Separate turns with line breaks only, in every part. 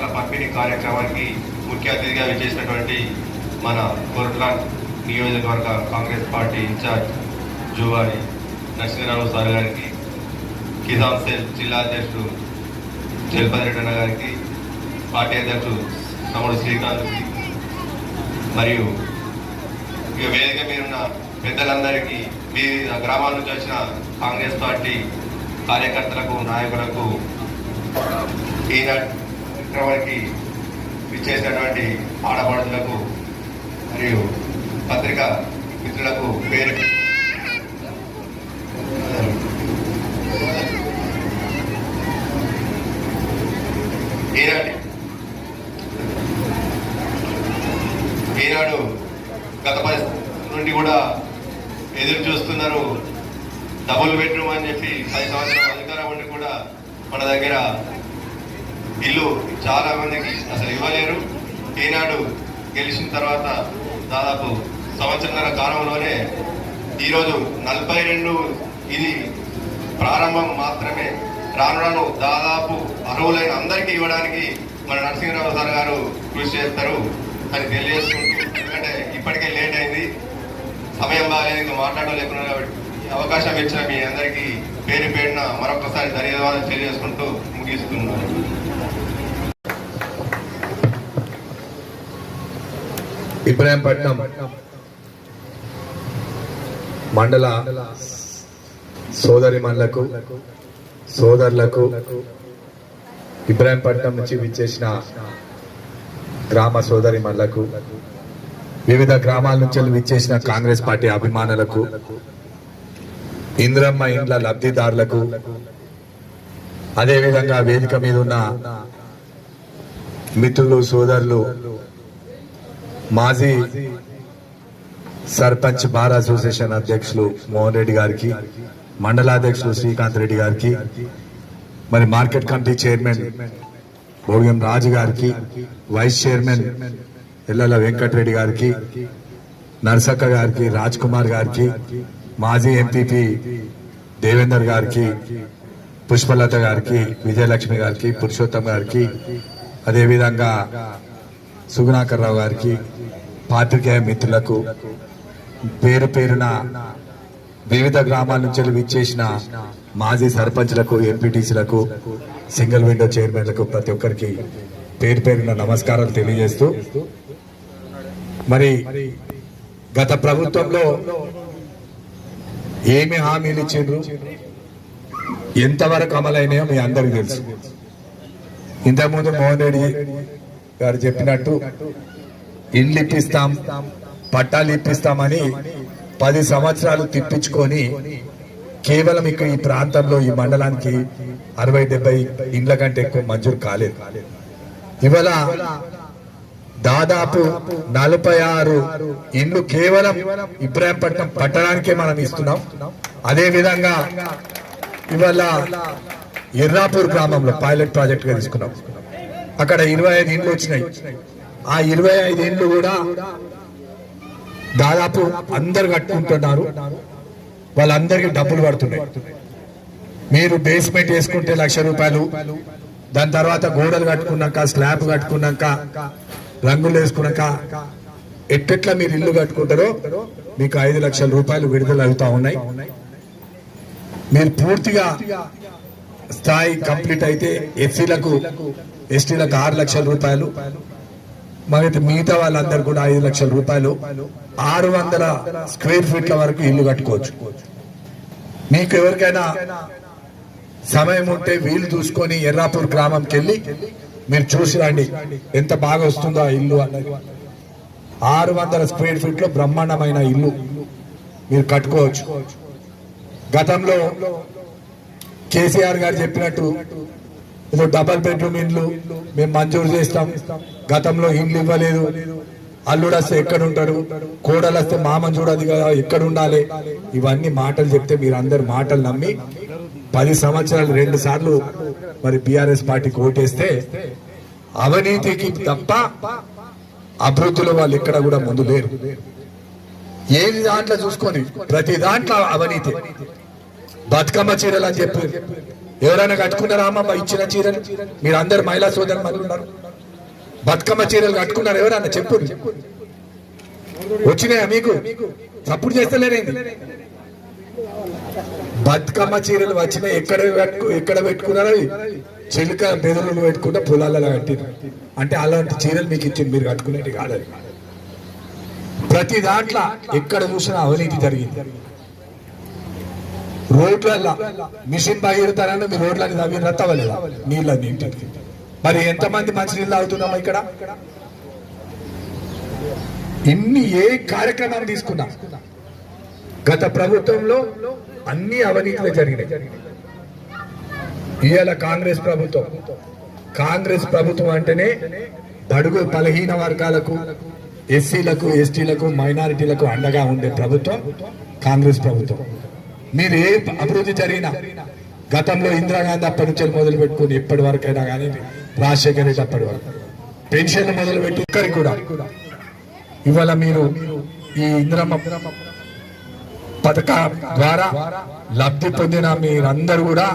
ఇందిరమ్మ పట్టాల పంపిణీ కార్యక్రమానికి ముఖ్య అతిథిగా విచ్చేసినటువంటి మన కొరట్లాన్ నియోజకవర్గ Congress party in-charge Juvari Narasimharao sir గారికి కిసాన్ సెల్ జిల్లా అధ్యక్షుడు జలపతి అన్న గారికి పార్టీ అధ్యక్షుడు తమ్ముడు శ్రీకాంత్ మరియు ఇక వేదిక మీరున్న పెద్దలందరికీ వివిధ గ్రామాల నుంచి వచ్చిన కాంగ్రెస్ పార్టీ కార్యకర్తలకు నాయకులకు ఈనాటి కార్యక్రమానికి విచ్చేసినటువంటి ఆడపడుతులకు మరియు పత్రికా మిత్రులకు పేరు ఈనాటి ఈనాడు గత పరిస్థితి నుండి కూడా ఎదురు చూస్తున్నారు డబుల్ బెడ్రూమ్ అని చెప్పి పది సంవత్సరాల అధికారం ఉండి కూడా మన దగ్గర ఇల్లు చాలా మందికి అసలు ఇవ్వలేరు ఈనాడు గెలిచిన తర్వాత దాదాపు సంవత్సరంన్నర కాలంలోనే ఈరోజు నలభై రెండు ఇది ప్రారంభం మాత్రమే. రాను రాను దాదాపు అర్హులైన అందరికీ ఇవ్వడానికి మన నరసింహరావు సార్ గారు కృషి చేస్తారు. అని తెలియజేసుకుంటూ ఎందుకంటే ఇప్పటికే లేట్ అయింది. సమయం బాగాలేదు ఇంకా మాట్లాడలేకున్నారు కాబట్టి అవకాశం ఇచ్చిన మీ అందరికీ పేరు పేరున మరొకసారి ధన్యవాదాలు తెలియజేసుకుంటూ ముగిస్తున్నాను.
ఇబ్రాహీంపట్నం మండల సోదరిమణులకు సోదరులకు ఇబ్రాహీంపట్నం నుంచి విచ్చేసిన గ్రామ సోదరిమణులకు వివిధ గ్రామాల నుంచి విచ్చేసిన కాంగ్రెస్ పార్టీ అభిమానులకు ఇంద్రమ్మ ఇండ్ల లబ్ధిదారులకు అదేవిధంగా వేదిక మీద ఉన్న మిత్రులు సోదరులు మాజీ సర్పంచ్ బార్ అసోసియేషన్ అధ్యక్షులు మోహన్ రెడ్డి గారికి మండలాధ్యక్షులు శ్రీకాంత్ రెడ్డి గారికి మరి market committee chairman Bhogyam Raju గారికి వైస్ చైర్మన్ ఎల్లల వెంకటరెడ్డి గారికి నరసక్క గారికి రాజ్ కుమార్ గారికి మాజీ ఎంపీపీ దేవేందర్ గారికి పుష్పలత గారికి విజయలక్ష్మి గారికి పురుషోత్తమ్ గారికి అదేవిధంగా సుగుణాకర్ రావు గారికి పాత్రికేయ మిత్రులకు పేరు పేరున వివిధ గ్రామాల నుంచి విచ్చేసిన మాజీ సర్పంచ్లకు ఎంపీటీసీలకు సింగిల్ విండో చైర్మన్లకు ప్రతి ఒక్కరికి పేరు పేరున నమస్కారాలు తెలియజేస్తూ మరి గత ప్రభుత్వంలో ఏమి హామీలు ఇచ్చిండ్రు? ఎంతవరకు అమలైనాయో మీ అందరికీ తెలుసు. ఇంతకుముందు మోహన్ రెడ్డి గారు చెప్పినట్టు ఇండ్లు ఇప్పిస్తాం పట్టాలు ఇప్పిస్తామని పది సంవత్సరాలు తిప్పించుకొని కేవలం ఇక్కడ ఈ ప్రాంతంలో ఈ మండలానికి అరవై డెబ్బై ఇండ్ల కంటే ఎక్కువ మంజూరు కాలేదు. ఇవాళ దాదాపు నలభై ఆరు ఇండ్లు కేవలం ఇబ్రాహీంపట్నం పట్టణానికే మనం ఇస్తున్నాం. అదే విధంగా ఇవాళ ఎర్రాపూర్ గ్రామంలో పైలట్ ప్రాజెక్ట్గా తీసుకున్నాం. అక్కడ ఇరవై ఐదు ఇండ్లు వచ్చినాయి. ఆ ఇరవై ఐదు ఇండ్లు కూడా దాదాపు అందరు కట్టుకుంటున్నారు. వాళ్ళందరికీ డబ్బులు పడుతున్నాయి. మీరు బేస్మెంట్ వేసుకుంటే లక్ష రూపాయలు దాని తర్వాత గోడలు కట్టుకున్నాక స్లాబ్ కట్టుకున్నాక రంగులు వేసుకున్నాక ఎట్టెట్లా మీరు ఇల్లు కట్టుకుంటారో మీకు ఐదు లక్షల రూపాయలు విడుదల అవుతా ఉన్నాయి. మీరు పూర్తిగా స్థాయి కంప్లీట్ అయితే ఎస్సీలకు ఎస్టీలకు ఆరు లక్షల రూపాయలు మరి మిగతా వాళ్ళందరూ కూడా ఐదు లక్షల రూపాయలు ఆరు వందల స్క్వేర్ ఫీట్ల వరకు ఇల్లు కట్టుకోవచ్చు. మీకు ఎవరికైనా సమయం ఉంటే వీలు చూసుకొని ఎర్రాపూర్ గ్రామంకి వెళ్ళి మీరు చూసి రండి ఎంత బాగా వస్తుందో ఆ ఇల్లు అన్నది. ఆరు వందల స్క్వేర్ ఫీట్లో బ్రహ్మాండమైన ఇల్లు మీరు కట్టుకోవచ్చు. గతంలో కేసీఆర్ గారు చెప్పినట్టు ఇప్పుడు డబల్ బెడ్రూమ్ ఇండ్లు మేము మంజూరు చేస్తాం. గతంలో ఇండ్లు ఇవ్వలేదు. అల్లుడు వస్తే ఎక్కడ ఉంటాడు కోడలు వస్తే మామ చూడదు కదా ఎక్కడ ఉండాలి ఇవన్నీ మాటలు చెప్తే మీరు అందరు మాటలు నమ్మి పది సంవత్సరాలు రెండు సార్లు మరి బిఆర్ఎస్ పార్టీకి ఓటేస్తే అవినీతికి తప్ప అభివృద్ధిలో వాళ్ళు ఎక్కడ కూడా ముందు లేరు. ఏది దాంట్లో చూసుకొని ప్రతి దాంట్లో అవినీతి. బతుకమ్మ చీరలు అని చెప్పి ఎవరైనా కట్టుకున్నారా అమ్మమ్మ ఇచ్చిన చీరలు? మీరు అందరు మహిళా సోదరు ఉన్నారు. బతుకమ్మ చీరలు కట్టుకున్నారు ఎవరన్నా చెప్పు. వచ్చినాయా మీకు? తప్పుడు చేస్తలేరేంది బతుకమ్మ చీరలు వచ్చినాయి. ఎక్కడ కట్టుకు ఎక్కడ పెట్టుకున్నారో చిలుక బెదరులు పెట్టుకుంటే పొలాలలో కట్టిరు అంటే అలాంటి చీరలు మీకు ఇచ్చింది మీరు కట్టుకునేది కాదు ప్రతి దాంట్లో ఎక్కడ చూసినా అవినీతి జరిగింది. రోడ్లల్లో మిషన్ బయలుతారని మీ రోడ్లని తవ్వి రత్తవలేదా? నీళ్ళ నీటికి మరి ఎంతమంది మంచి నీళ్ళు తాగుతున్నాం ఇక్కడ? ఇన్ని ఏ కార్యక్రమాలు తీసుకున్నా? గత ప్రభుత్వంలో అన్ని అవినీతిలో జరిగినాయి. ఇవాళ కాంగ్రెస్ ప్రభుత్వం. కాంగ్రెస్ ప్రభుత్వం అంటేనే బడుగు బలహీన వర్గాలకు ఎస్సీలకు ఎస్టీలకు మైనారిటీలకు అండగా ఉండే ప్రభుత్వం కాంగ్రెస్ ప్రభుత్వం. మీరు ఏ అభివృద్ధి జరిగినా గతంలో ఇందిరాగాంధీ అప్పటి నుంచి మొదలు పెట్టుకుని ఇప్పటి వరకైనా కానీ రాజశేఖర రెడ్డి అప్పటి వరకు. పెన్షన్ మొదలు పెట్టి ఒక్కరికి కూడా ఇవాళ మీరు ఈ ఇందిరమ్మ పథకం ద్వారా లబ్ధి పొందిన మీరందరూ కూడా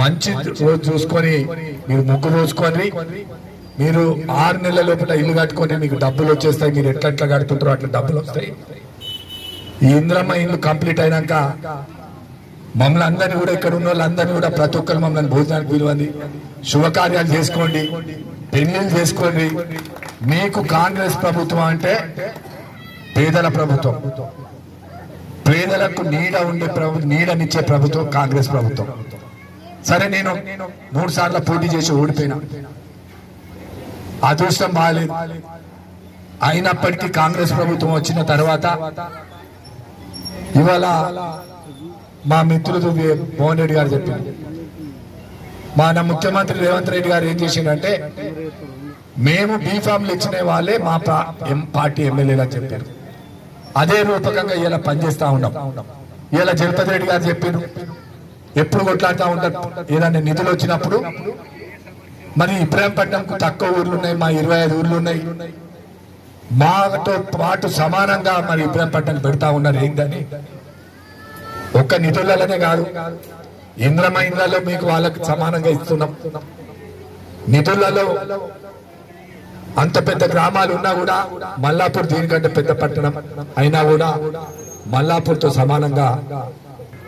మంచి రోజు చూసుకొని మీరు ముగ్గు పోసుకొని మీరు ఆరు నెలల లోపల ఇల్లు కట్టుకొని మీకు డబ్బులు వచ్చేస్తాయి. మీరు ఎట్లా ఎట్లా కడుతుంటారో అట్లా డబ్బులు వస్తాయి. ఈ ఇంద్రమ్మ ఇల్లు కంప్లీట్ అయినాక మమ్మల్ని అందరినీ కూడా ఇక్కడ ఉన్న వాళ్ళందరినీ కూడా ప్రతి ఒక్కరు మమ్మల్ని భోజనానికి పిలవండి. శుభకార్యాలు చేసుకోండి. పెళ్ళిళ్ళు చేసుకోండి. మీకు కాంగ్రెస్ ప్రభుత్వం అంటే పేదల ప్రభుత్వం. పేదలకు నీడ ఉండే ప్రభుత్వం నీడనిచ్చే ప్రభుత్వం కాంగ్రెస్ ప్రభుత్వం. సరే నేను మూడు సార్లు పోటీ చేసి ఓడిపోయినా. అదృష్టం బాగాలేదు అయినప్పటికీ కాంగ్రెస్ ప్రభుత్వం వచ్చిన తర్వాత ఇవాళ మా మిత్రుడు మోహన్ రెడ్డి గారు చెప్పారు మన ముఖ్యమంత్రి రేవంత్ రెడ్డి గారు ఏం చేసిండంటే మేము బీఫామ్లు ఇచ్చిన వాళ్ళే మా పా- ఎం- పార్టీ ఎమ్మెల్యేలు అని చెప్పారు. అదే రూపకంగా ఇలా పనిచేస్తా ఉన్నాం. ఇలా జగపతి రెడ్డి గారు చెప్పారు. ఎప్పుడు కొట్లాడుతూ ఉంటారు? ఏదైనా నిధులు వచ్చినప్పుడు. మరి ఇబ్రాహీంపట్నంకు తక్కువ ఊర్లు ఉన్నాయి మా ఇరవై ఐదు ఊర్లు ఉన్నాయి. మాతో పాటు సమానంగా మరి ఇబ్రాహీంపట్నం పెడతా ఉన్నారు ఏందని? ఒక్క నిధులలోనే కాదు. ఇంద్రమ మీకు వాళ్ళకి సమానంగా ఇస్తున్నాం. నిధులలో అంత పెద్ద గ్రామాలు ఉన్నా కూడా మల్లాపూర్ దీనికంటే పెద్ద పట్టణం అయినా కూడా మల్లాపూర్తో సమానంగా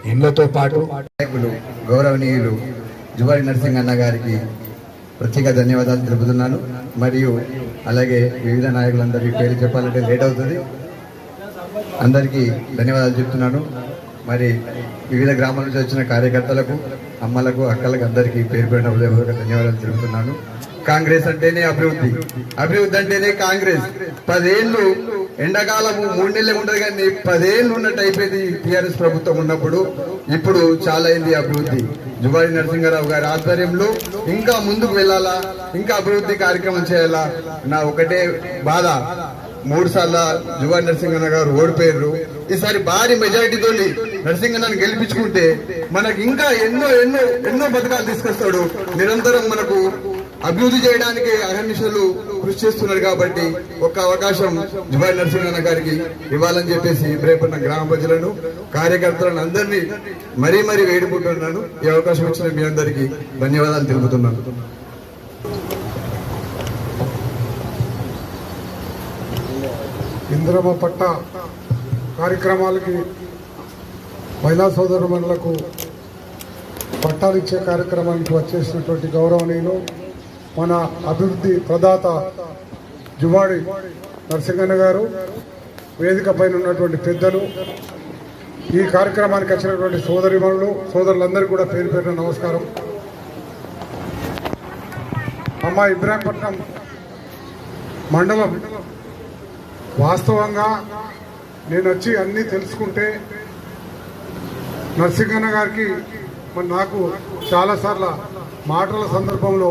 ఇండ్లతో పాటు
గౌరవనీయులు జువారి నరసింహ అన్న గారికి ప్రత్యేక ధన్యవాదాలు తెలుపుతున్నాను. మరియు అలాగే వివిధ నాయకులందరికీ పేరు చెప్పాలంటే లేట్ అవుతుంది. అందరికీ ధన్యవాదాలు చెప్తున్నాను. మరి వివిధ గ్రామాల నుంచి వచ్చిన కార్యకర్తలకు అమ్మలకు అక్కలకు అందరికీ పేరు పెట్టిన హృదయపూర్వక ధన్యవాదాలు తెలుపుతున్నాను. కాంగ్రెస్ అంటేనే అభివృద్ధి. అభివృద్ధి అంటేనే కాంగ్రెస్. పదేళ్ళు ఎండాకాలము మూడు నెలలే ఉండదు కానీ పదేళ్ళు ఉన్నట్టు అయిపోయింది టీఆర్ఎస్ ప్రభుత్వం ఉన్నప్పుడు. ఇప్పుడు చాలా అయింది అభివృద్ధి. జువాడి నరసింహారావు గారి ఆధ్వర్యంలో ఇంకా ముందుకు వెళ్ళాలా? ఇంకా అభివృద్ధి కార్యక్రమం చేయాలా? నా ఒకటే బాధ. మూడు సార్లు జువా నరసింహన్న గారు ఓడిపోయారు ఈసారి భారీ మెజారిటీతో నరసింహన్నను గెలిపించుకుంటే మనకి ఇంకా ఎన్నో ఎన్నో ఎన్నో పథకాలు తీసుకొస్తాడు. నిరంతరం మనకు అభివృద్ధి చేయడానికి అహర్నిశలు కృషి చేస్తున్నారు కాబట్టి ఒక అవకాశం జువా నరసింహన్న గారికి ఇవ్వాలని చెప్పేసి ఇబ్రాహీపట్నం గ్రామ ప్రజలను కార్యకర్తలను అందరినీ మరీ మరీ వేడుకుంటున్నాను. ఈ అవకాశం ఇచ్చిన మీ అందరికీ ధన్యవాదాలు తెలుపుతున్నాను.
ఇంద్రమ పట్ట కార్యక్రమాలకి మహిళా సోదరుమణులకు పట్టాలు ఇచ్చే కార్యక్రమానికి వచ్చేసినటువంటి గౌరవనీయులు మన అభివృద్ధి ప్రదాత జువాడి నరసింహన్న గారు వేదిక పైన ఉన్నటువంటి పెద్దలు ఈ కార్యక్రమానికి వచ్చినటువంటి సోదరిమణులు సోదరులందరికీ కూడా పేరు పేరున నమస్కారం. అమ్మ ఇబ్రాహీంపట్నం మండలం. వాస్తవంగా నేను వచ్చి అన్నీ తెలుసుకుంటే నరసింహన్న గారికి మరి నాకు చాలాసార్లు మాటల సందర్భంలో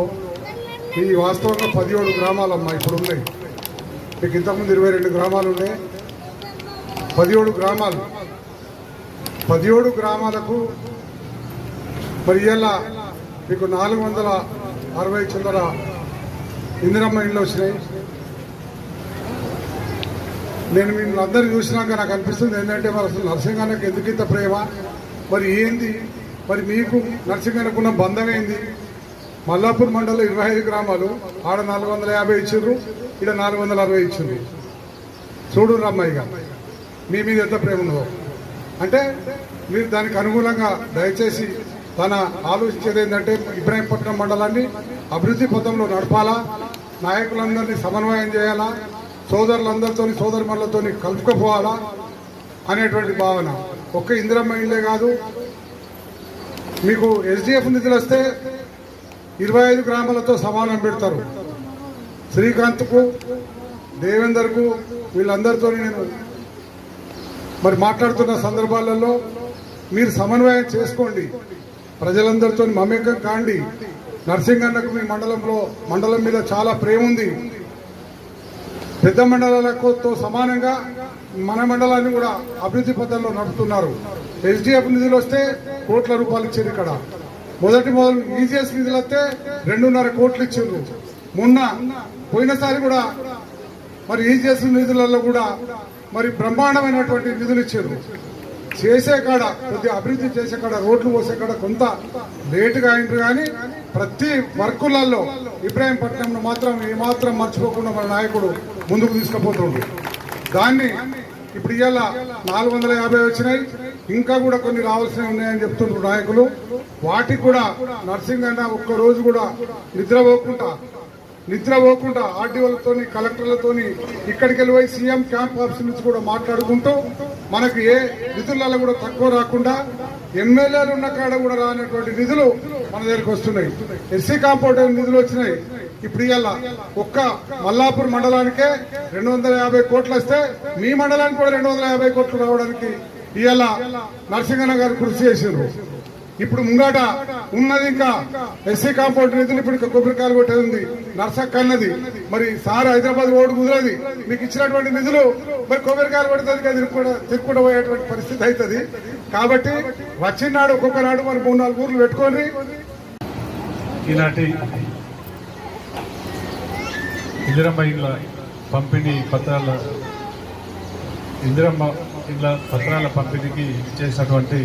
ఈ వాస్తవంగా పదిహేడు గ్రామాలమ్మా ఇప్పుడు ఉన్నాయి మీకు ఇంతకుముందు ఇరవై రెండు గ్రామాలు ఉన్నాయి. పదిహేడు గ్రామాలు. పదిహేడు గ్రామాలకు మరి ఇలా మీకు నాలుగు వందల అరవై చిల్లర ఇందిరమ్మ ఇండ్లు వచ్చినాయి. నేను మిమ్మల్ని అందరినీ చూసినాక నాకు అనిపిస్తుంది ఏంటంటే మరి అసలు నరసింహానికి ఎందుకు ఇంత ప్రేమ? మరి ఏంది? మరి మీకు నర్సింగనకున్న బంధం ఏంది? మల్లాపూర్ మండలం ఇరవై ఐదు గ్రామాలు ఆడ నాలుగు వందల యాభై ఇచ్చిండ్రు ఇక్కడ నాలుగు వందల అరవై ఇచ్చిండ్రు. చూడు రమ్మయ్య మీ మీద ఎంత ప్రేమ ఉందో అంటే మీరు దానికి అనుగుణంగా దయచేసి తన ఆలోచించేది ఏంటంటే ఇబ్రాహీంపట్నం మండలాన్ని అభివృద్ధి పథంలో నడపాలా నాయకులందరినీ సమన్వయం చేయాలా సోదరులందరితో సోదరుమణులతో కలుపుకపోవాలా అనేటువంటి భావన. ఒక్క ఇందిరమ్మ ఇల్లే కాదు. మీకు ఎస్డిఎఫ్ నిధులు వస్తే ఇరవై ఐదు గ్రామాలతో సమానం పెడతారు. శ్రీకాంత్కు దేవేందర్కు వీళ్ళందరితో నేను మరి మాట్లాడుతున్న సందర్భాలలో మీరు సమన్వయం చేసుకోండి. ప్రజలందరితో మమేకం కాండి. నర్సింగన్నకు మీ మండలంలో మండలం మీద చాలా ప్రేమ ఉంది. పెద్ద మండలాలతో సమానంగా మన మండలాన్ని కూడా అభివృద్ధి పథంలో నడుపుతున్నారు. ఎస్డిఎఫ్ నిధులు వస్తే కోట్ల రూపాయలు ఇచ్చారు ఇక్కడ. మొదటి మొదలు ఈజీఎస్ నిధులు వస్తే రెండున్నర కోట్లు ఇచ్చారు మొన్న పోయినసారి కూడా మరి ఈజీఎస్ నిధులలో కూడా మరి బ్రహ్మాండమైనటువంటి నిధులు ఇచ్చారు చేసే కాడ కొద్ది అభివృద్ధి చేసే కాడ రోడ్లు పోసే కాడ కొంత లేటుగా అయింది కానీ ప్రతి వర్కులలో ఇబ్రాహీంపట్నంను మాత్రం ఏమాత్రం మర్చిపోకుండా మన నాయకుడు ముందుకు తీసుకుపోతుండ్రు దాన్ని ఇప్పుడు ఇవాళ నాలుగు వందల యాభై వచ్చినాయి. ఇంకా కూడా కొన్ని రావాల్సినవి ఉన్నాయని చెప్తున్నారు నాయకులు. వాటికి కూడా నర్సింగ్ అన్న ఒక్క రోజు కూడా నిద్రపోకుండా నిద్ర పోకుండా ఆర్డీఓలతో కలెక్టర్లతోని ఇక్కడికి వెళ్ళిపోయి సీఎం క్యాంప్ ఆఫీస్ నుంచి కూడా మాట్లాడుకుంటూ మనకు ఏ నిధులలో కూడా తక్కువ రాకుండా ఎమ్మెల్యేలు ఉన్న కాడ కూడా రానటువంటి నిధులు మన దగ్గరికి వస్తున్నాయి. ఎస్సీ కాంపౌండ్ నిధులు వచ్చినాయి. ఇప్పుడు ఇవాళ ఒక్క మల్లాపూర్ మండలానికే రెండు వందల యాభై కోట్లు వస్తే మీ మండలానికి కూడా రెండు వందల యాభై కోట్లు రావడానికి ఇవాళ నరసింహన్న గారు కృషి చేసిండ్రు ఇప్పుడు ముంగాట ఉన్నది ఇంకా ఎస్సీ కాంపౌండ్ నిధులు ఇప్పుడు ఇంకా కొబ్బరికాయలు కొట్టేది. ఉంది నర్సక్క అన్నది మరి సార్ హైదరాబాద్ ఓటు కుదరది. మీకు ఇచ్చినటువంటి నిధులు మరి కొబ్బరికాయలు కొడుతుంది కదా తిరుక్కుండా పోయేటువంటి పరిస్థితి అవుతుంది. కాబట్టి వచ్చిన నాడు ఒక్కొక్క నాడు మరి మూడు నాలుగు ఊర్లు పెట్టుకొని
ఇలాంటి ఇందిరమ్మ ఇళ్ళ పంపిణీ పత్రాల ఇందిరమ్మ ఇళ్ళ పత్రాల పంపిణీకి చేసినటువంటి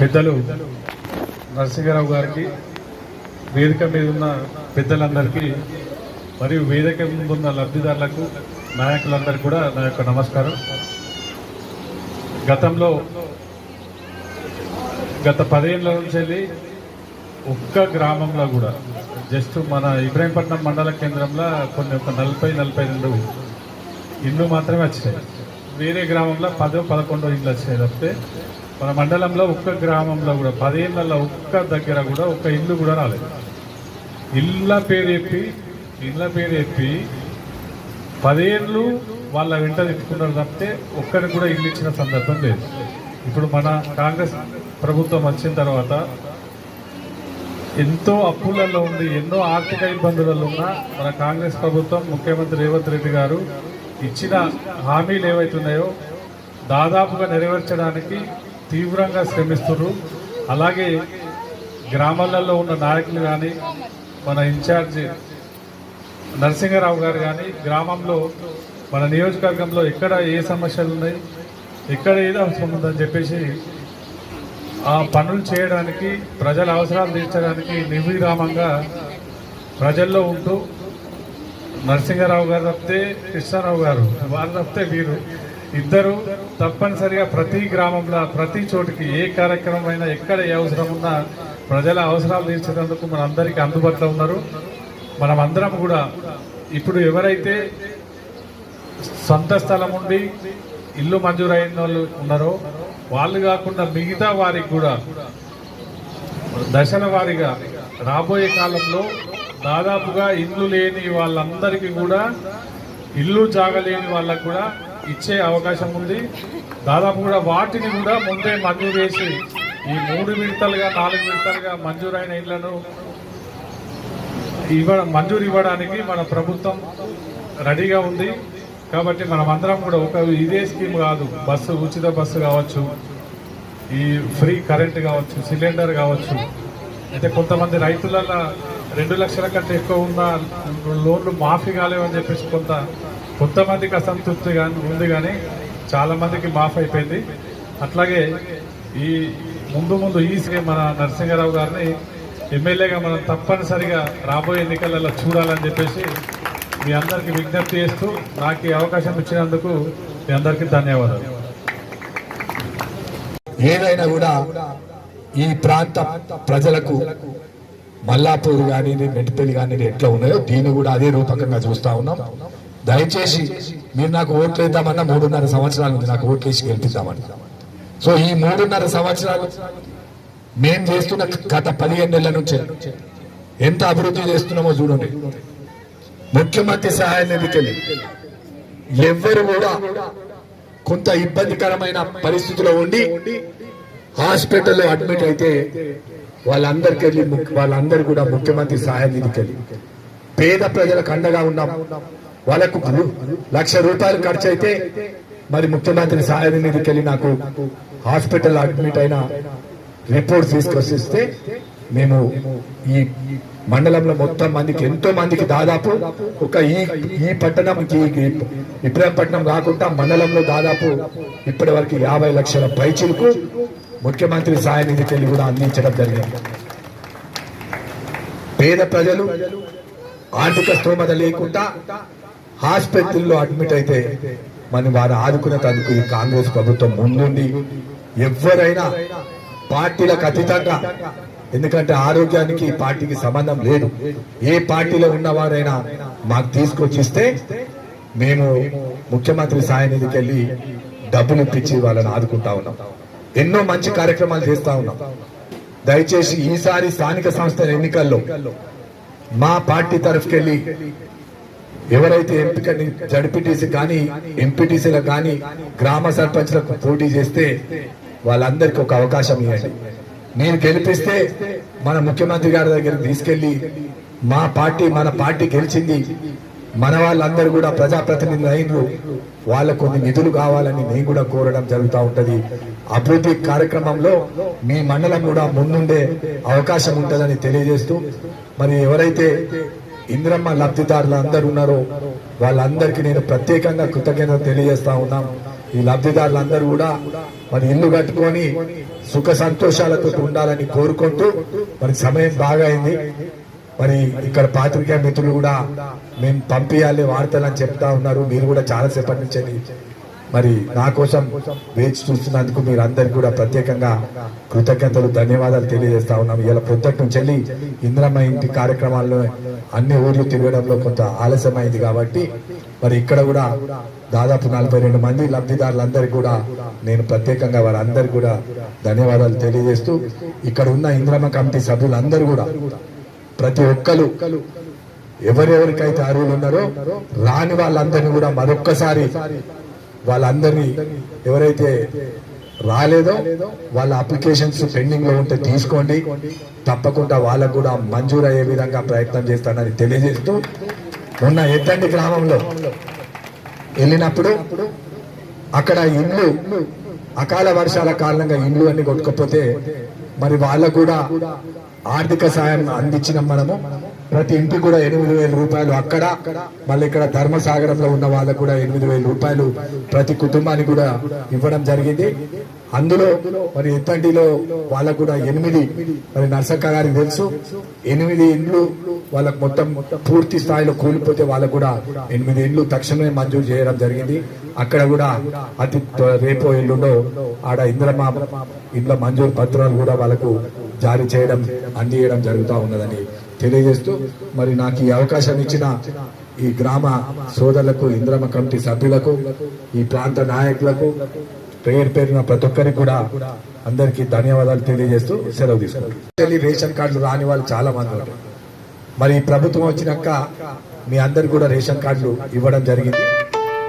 పెద్దలు నరసింహరావు గారికి వేదిక మీద ఉన్న పెద్దలందరికీ మరియు వేదిక మీద ఉన్న లబ్ధిదారులకు నాయకులందరికీ కూడా నా యొక్క నమస్కారం. గతంలో గత పదేళ్ళ నుంచి వెళ్ళి ఒక్క గ్రామంలో కూడా జస్ట్ మన ఇబ్రాహీంపట్నం మండల కేంద్రంలో కొన్ని ఒక నలభై నలభై రెండు ఇల్లు మాత్రమే వచ్చాయి వేరే గ్రామంలో పదో పదకొండో ఇల్లు వచ్చినాయి తప్పితే మన మండలంలో ఒక్క గ్రామంలో కూడా పదేళ్ళల్లో ఒక్క దగ్గర కూడా ఒక్క ఇల్లు కూడా రాలేదు. ఇళ్ళ పేరు చెప్పి ఇళ్ళ పేరు చెప్పి పదేళ్ళు వాళ్ళ వెంట తిప్పుకున్నారు తప్పితే ఒక్కరికి కూడా ఇల్లు ఇచ్చిన సందర్భం లేదు. ఇప్పుడు మన కాంగ్రెస్ ప్రభుత్వం వచ్చిన తర్వాత ఎంతో అప్పులలో ఉంది ఎన్నో ఆర్థిక ఇబ్బందులలో ఉన్న మన కాంగ్రెస్ ప్రభుత్వం ముఖ్యమంత్రి రేవంత్ రెడ్డి గారు ఇచ్చిన హామీలు ఏవైతున్నాయో దాదాపుగా నెరవేర్చడానికి తీవ్రంగా శ్రమిస్తున్నారు. అలాగే గ్రామాలలో ఉన్న నాయకులు కానీ మన ఇన్ఛార్జ్ నరసింహరావు గారు కానీ గ్రామంలో మన నియోజకవర్గంలో ఎక్కడ ఏ సమస్యలు ఉన్నాయి ఎక్కడ ఏది అవసరం ఉందని చెప్పేసి ఆ పనులు చేయడానికి ప్రజల అవసరాలు తీర్చడానికి నిర్విరామంగా ప్రజల్లో ఉంటూ నరసింహారావు గారు తప్పితే కృష్ణారావు గారు వారు తప్పితే వీరు. ఇద్దరు తప్పనిసరిగా ప్రతి గ్రామంలో ప్రతి చోటికి ఏ కార్యక్రమం అయినా ఎక్కడ ఏ అవసరం ఉన్నా ప్రజల అవసరాలు తీర్చేందుకు మన అందరికీ అందుబాటులో ఉన్నారు. మనం అందరం కూడా ఇప్పుడు ఎవరైతే సొంత స్థలం ఉండి ఇల్లు మంజూరైన వాళ్ళు ఉన్నారో వాళ్ళు కాకుండా మిగతా వారికి కూడా దశల వారీగా రాబోయే కాలంలో దాదాపుగా ఇల్లు లేని వాళ్ళందరికీ కూడా ఇల్లు జాగలేని వాళ్ళకు కూడా ఇచ్చే అవకాశం ఉంది. దాదాపు కూడా వాటిని కూడా ముందే మంజూరు చేసి ఈ మూడు విడతలుగా నాలుగు విడతలుగా మంజూరైన ఇళ్ళను ఇవ్వ మంజూరు ఇవ్వడానికి మన ప్రభుత్వం రెడీగా ఉంది. కాబట్టి మనమందరం కూడా ఒక ఇదే స్కీమ్ కాదు. బస్సు ఉచిత బస్సు కావచ్చు ఈ ఫ్రీ కరెంట్ కావచ్చు సిలిండర్ కావచ్చు. అయితే కొంతమంది రైతులలో రెండు లక్షల కంటే ఎక్కువ ఉన్న లోన్లు మాఫీ కాలేవని చెప్పేసి కొంత కొంతమందికి అసంతృప్తి కానీ ఉంది కానీ చాలామందికి మాఫ్ అయిపోయింది. అట్లాగే ఈ ముందు ముందు ఈసీగా మన నరసింహారావు గారిని ఎమ్మెల్యేగా మనం తప్పనిసరిగా రాబోయే ఎన్నికలలో చూడాలని చెప్పేసి మీ అందరికీ విజ్ఞప్తి చేస్తూ నాకు ఈ అవకాశం ఇచ్చినందుకు మీ అందరికీ ధన్యవాదాలు.
ఏదైనా కూడా ఈ ప్రాంత ప్రజలకు మల్లాపూర్ కానీ మెట్టిపల్లి కానీ ఎట్లా ఉన్నాయో దీన్ని కూడా అదే రూపకంగా చూస్తా ఉన్నాం. దయచేసి మీరు నాకు ఓట్లు వేద్దామన్నా మూడున్నర సంవత్సరాలు ఉంది నాకు ఓట్లు వేసి గెలిపిద్దామని. సో ఈ మూడున్నర సంవత్సరాలు మేము చేస్తున్న గత పదిహేను నెలల నుంచి ఎంత అభివృద్ధి చేస్తున్నామో చూడండి. ముఖ్యమంత్రి సహాయ నిధికెళ్ళి ఎవ్వరు కూడా కొంత ఇబ్బందికరమైన పరిస్థితిలో ఉండి హాస్పిటల్లో అడ్మిట్ అయితే వాళ్ళందరికి వెళ్ళి వాళ్ళందరూ కూడా ముఖ్యమంత్రి సహాయ నిధికి వెళ్ళి. పేద ప్రజలకు అండగా ఉన్నాం. వాళ్ళకు లక్ష రూపాయలు ఖర్చు అయితే మరి ముఖ్యమంత్రి సహాయ నిధికి వెళ్ళి నాకు హాస్పిటల్ అడ్మిట్ అయిన రిపోర్ట్స్ తీసుకొచ్చిస్తే మేము ఈ మండలంలో మొత్తం మందికి ఎంతో మందికి దాదాపు ఒక ఈ ఈ పట్టణంకి ఇబ్రాహీంపట్నం కాకుండా మండలంలో దాదాపు ఇప్పటి వరకు యాభై లక్షల పైచులకు ముఖ్యమంత్రి సాయ నిధికి కూడా అందించడం జరిగింది. పేద ప్రజలు ఆర్థిక స్తోమత లేకుండా హాస్పిటల్లో అడ్మిట్ అయితే మనం వారు ఆదుకునేందుకు ఈ కాంగ్రెస్ ప్రభుత్వం ముందుండి ఎవరైనా పార్టీలకు అతీతంగా ఎందుకంటే ఆరోగ్యానికి ఈ పార్టీకి సంబంధం లేదు. ఏ పార్టీలో ఉన్నవారైనా మాకు తీసుకొచ్చి ఇస్తే మేము ముఖ్యమంత్రి సాయ నిధికి వెళ్ళి డబ్బులు ఇప్పించి వాళ్ళని ఆదుకుంటా ఉన్నాం. ఎన్నో మంచి కార్యక్రమాలు చేస్తా ఉన్నాం. దయచేసి ఈసారి స్థానిక సంస్థల ఎన్నికల్లో మా పార్టీ తరఫుకెళ్ళి ఎవరైతే ఎంపిక జడ్పీటీసీ కానీ ఎంపీటీసీలకు కానీ గ్రామ సర్పంచ్లకు పోటీ చేస్తే వాళ్ళందరికీ ఒక అవకాశం ఇవ్వండి. నేను గెలిపిస్తే మన ముఖ్యమంత్రి గారి దగ్గర తీసుకెళ్ళి మా పార్టీ మన పార్టీ గెలిచింది. మన వాళ్ళందరూ కూడా ప్రజాప్రతినిధులు అయినరు. వాళ్ళకు కొన్ని నిధులు కావాలని నేను కూడా కోరడం జరుగుతూ ఉంటుంది. అభివృద్ధి కార్యక్రమంలో మీ మండలం కూడా ముందుండే అవకాశం ఉంటుందని తెలియజేస్తూ మరి ఎవరైతే ఇంద్రమ్మ లబ్ధిదారులు అందరు ఉన్నారో వాళ్ళందరికీ నేను ప్రత్యేకంగా కృతజ్ఞత తెలియజేస్తా ఉన్నాం. ఈ లబ్ధిదారులందరూ కూడా మరి ఇల్లు కట్టుకొని సుఖ సంతోషాలతో ఉండాలని కోరుకుంటూ మరి సమయం బాగా అయింది. మరి ఇక్కడ పాత్రికేయ మిత్రులు కూడా మేము పంపించాలి వార్తలు అని చెప్తా ఉన్నారు. మీరు కూడా చాలా సేపటి నుంచి మరి నా కోసం వేచి చూస్తున్నందుకు మీరు అందరికి కూడా ప్రత్యేకంగా కృతజ్ఞతలు ధన్యవాదాలు తెలియజేస్తా ఉన్నాం ఇలా పొద్దుటి నుంచి వెళ్ళి ఇంద్రమ్మ ఇంటి కార్యక్రమాల్లో అన్ని ఊర్లు తిరగడంలో కొంత ఆలస్యమైంది కాబట్టి మరి ఇక్కడ కూడా దాదాపు నలభై రెండు మంది లబ్ధిదారులందరికీ కూడా నేను ప్రత్యేకంగా వారందరికీ కూడా ధన్యవాదాలు తెలియజేస్తూ ఇక్కడ ఉన్న ఇంద్రమ్మ కమిటీ సభ్యులందరూ కూడా ప్రతి ఒక్కరు ఎవరెవరికైతే అర్హులు ఉన్నారో రాని వాళ్ళందరినీ కూడా మరొక్కసారి వాళ్ళందరినీ ఎవరైతే రాలేదో వాళ్ళ అప్లికేషన్స్ పెండింగ్లో ఉంటే తీసుకోండి. తప్పకుండా వాళ్ళకు కూడా మంజూరు అయ్యే విధంగా ప్రయత్నం చేస్తానని తెలియజేస్తూ మొన్న ఎత్తండి గ్రామంలో వెళ్ళినప్పుడు అక్కడ ఇండ్లు అకాల వర్షాల కారణంగా ఇండ్లు అన్ని కొట్టుకపోతే మరి వాళ్ళకు కూడా ఆర్థిక సాయం అందించినాం మనము. ప్రతి ఇంటికి కూడా ఎనిమిది వేల రూపాయలు అక్కడ. మళ్ళీ ఇక్కడ ధర్మసాగరంలో ఉన్న వాళ్ళకు కూడా ఎనిమిది వేల రూపాయలు ప్రతి కుటుంబానికి కూడా ఇవ్వడం జరిగింది. అందులో మరి ఎత్తంటిలో వాళ్ళకు కూడా ఎనిమిది. మరి నర్సక్క గారికి తెలుసు ఎనిమిది ఇండ్లు వాళ్ళకు మొత్తం పూర్తి స్థాయిలో కూలిపోతే వాళ్ళకు కూడా ఎనిమిది ఇండ్లు తక్షణమే మంజూరు చేయడం జరిగింది. అక్కడ కూడా అతి రేపో ఎల్లుండో ఆడ ఇంద్రమా ఇండ్ల మంజూరు పత్రాలు కూడా వాళ్ళకు జారీ చేయడం అందియడం జరుగుతూ ఉన్నదని తెలియజేస్తూ మరి నాకు ఈ అవకాశం ఇచ్చిన ఈ గ్రామ సోదరులకు ఇంద్రమ కమిటీ సభ్యులకు ఈ ప్రాంత నాయకులకు పేరు పేరున ప్రతి ఒక్కరికి కూడా అందరికీ ధన్యవాదాలు తెలియజేస్తూ సెలవు తీసుకుంటారు రేషన్ కార్డులు రాని వాళ్ళు చాలా మంది ఉంటారు మరి ప్రభుత్వం వచ్చినాక మీ అందరు కూడా రేషన్ కార్డులు ఇవ్వడం జరిగింది.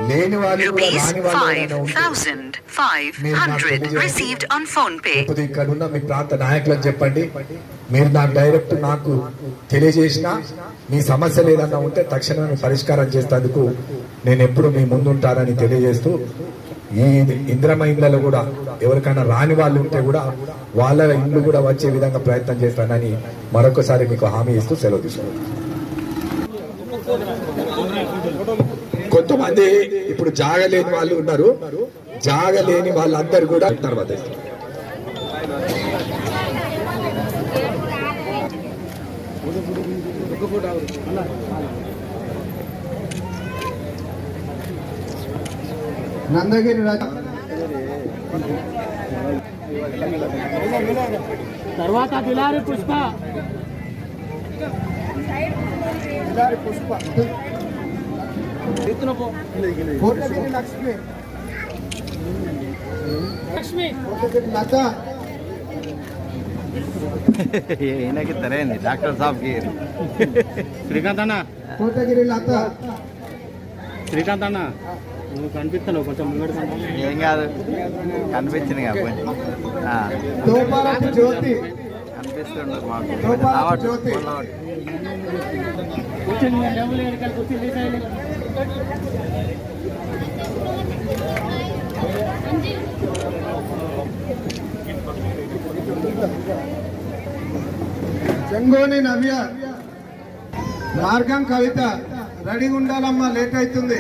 లేని వాళ్ళు కూడా
Rupees
రాని వాళ్ళు ఎవరైనా ఉంటే
5,500 received on PhonePe.
ఇప్పుడు ఇక్కడ ఉన్న మీ ప్రాంత నాయకులకు చెప్పండి. మీరు నాకు డైరెక్ట్ నాకు తెలియజేసిన మీ సమస్యలు ఏదన్నా ఉంటే తక్షణమే పరిష్కారం చేసేందుకు నేను ఎప్పుడు మీ ముందుంటానని తెలియజేస్తూ ఈ ఇంద్రమ ఇళ్ళలో కూడా ఎవరికైనా రాని వాళ్ళు ఉంటే కూడా వాళ్ళ ఇల్లు కూడా వచ్చే విధంగా ప్రయత్నం చేస్తానని మరొకసారి మీకు హామీ ఇస్తూ సెలవు తీసుకుంటాను కొంతమంది ఇప్పుడు జాగలేని వాళ్ళు ఉన్నారు. జాగలేని వాళ్ళందరూ కూడా తర్వాత
నందగిరి
తర్వాత దిలారి పుష్ప. పుష్ప.
కోటగిరి లక్ష్మి.
లక్ష్మి.
కోటగిరి లత.
ఈయనకి తెరైంది డాక్టర్ సాబ్కి.
శ్రీకాంత్ అన్న.
కోటగిరి లత.
శ్రీకాంత్ అన్న నువ్వు కనిపిస్తాను కొంచెం ముంగడు
ఏం కాదు. కనిపించింది
జ్యోతి.
కనిపిస్తుండదు మాకు.
కూర్చొని
చెంగోని నవ్య. మార్గం కవిత రెడీ ఉండాలమ్మా లేట్ అవుతుంది.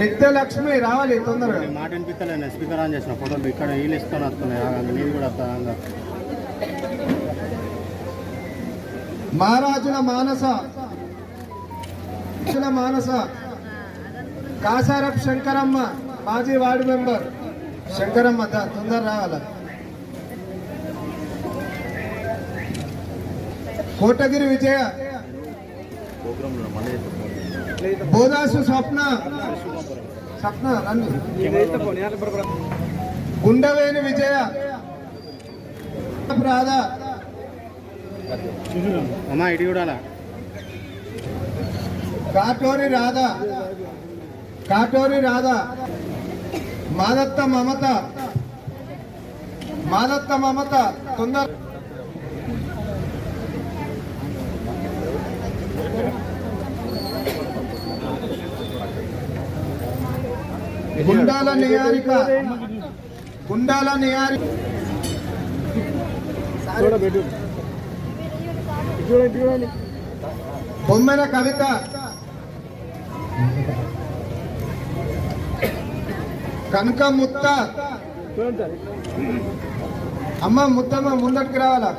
నిత్య లక్ష్మి రావాలి తొందరగా.
మాట అనిపిస్తలే స్పీకర్ ఆన్ చేసిన ఫోటోలు ఇక్కడ వీళ్ళు ఇస్తాను వస్తున్నాయి నేను కూడా వస్తా
మహారాజుల మానస. మానస. కాసారపు శంకరమ్మ మాజీ వార్డు మెంబర్. శంకరమ్మ తొందర రావాల? కోటగిరి విజయ. బోదాసు స్వప్న. స్వప్న రండి. గుండవేని విజయ. ప్రాధ
అమ్మా ఇటు చూడాలా?
కాటోరి రాధా. కాటోరి రాధా. మాదత్త మమత. మాదత్త మమత. తొందర గుండాల నియారిక. గుండాల నియారిక. బొమ్మన కవిత. కనక ముత్త. అమ్మ ముద్దమ్మ ముందటికి రావాలా?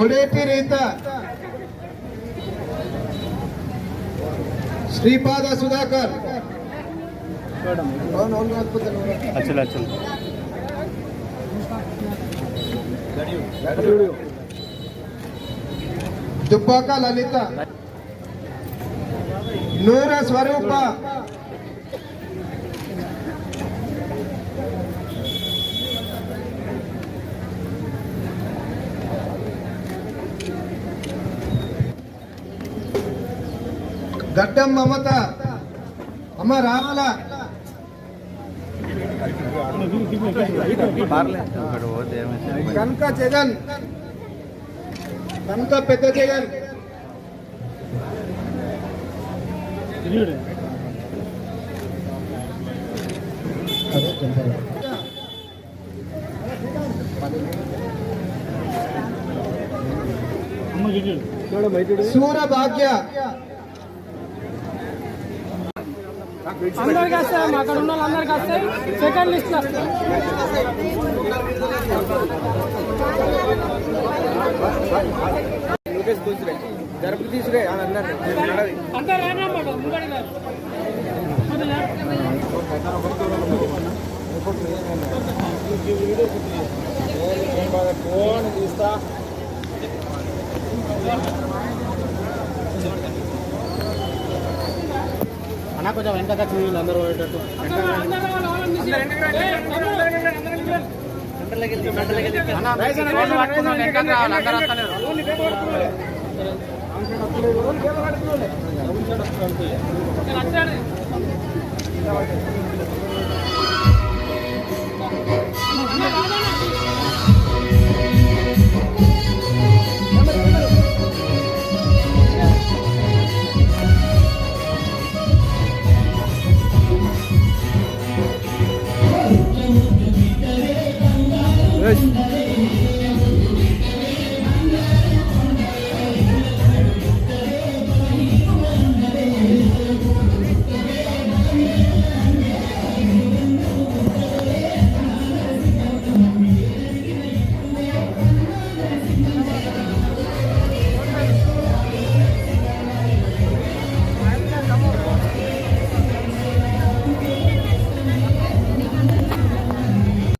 పొడేటి రీత. శ్రీపాద సుధాకర్.
అచ్చలు అచ్చలు.
దుబ్బాక లలిత. నూర స్వరూప. గడ్డం మమత. అమ్మ రావాలా? కనుక జగన్ కనుక పెద్ద జగన్ సూర భాగ్య
అందరికి వస్తాయి అక్కడ ఉన్న వాళ్ళందరికి వస్తాయి. సెకండ్ లిస్ట్లో. అంతా రానమాట ముంగడి గారు అన్న కొంచెం వెనక చూడండి అందరూ పోయేటట్టు. అందరూ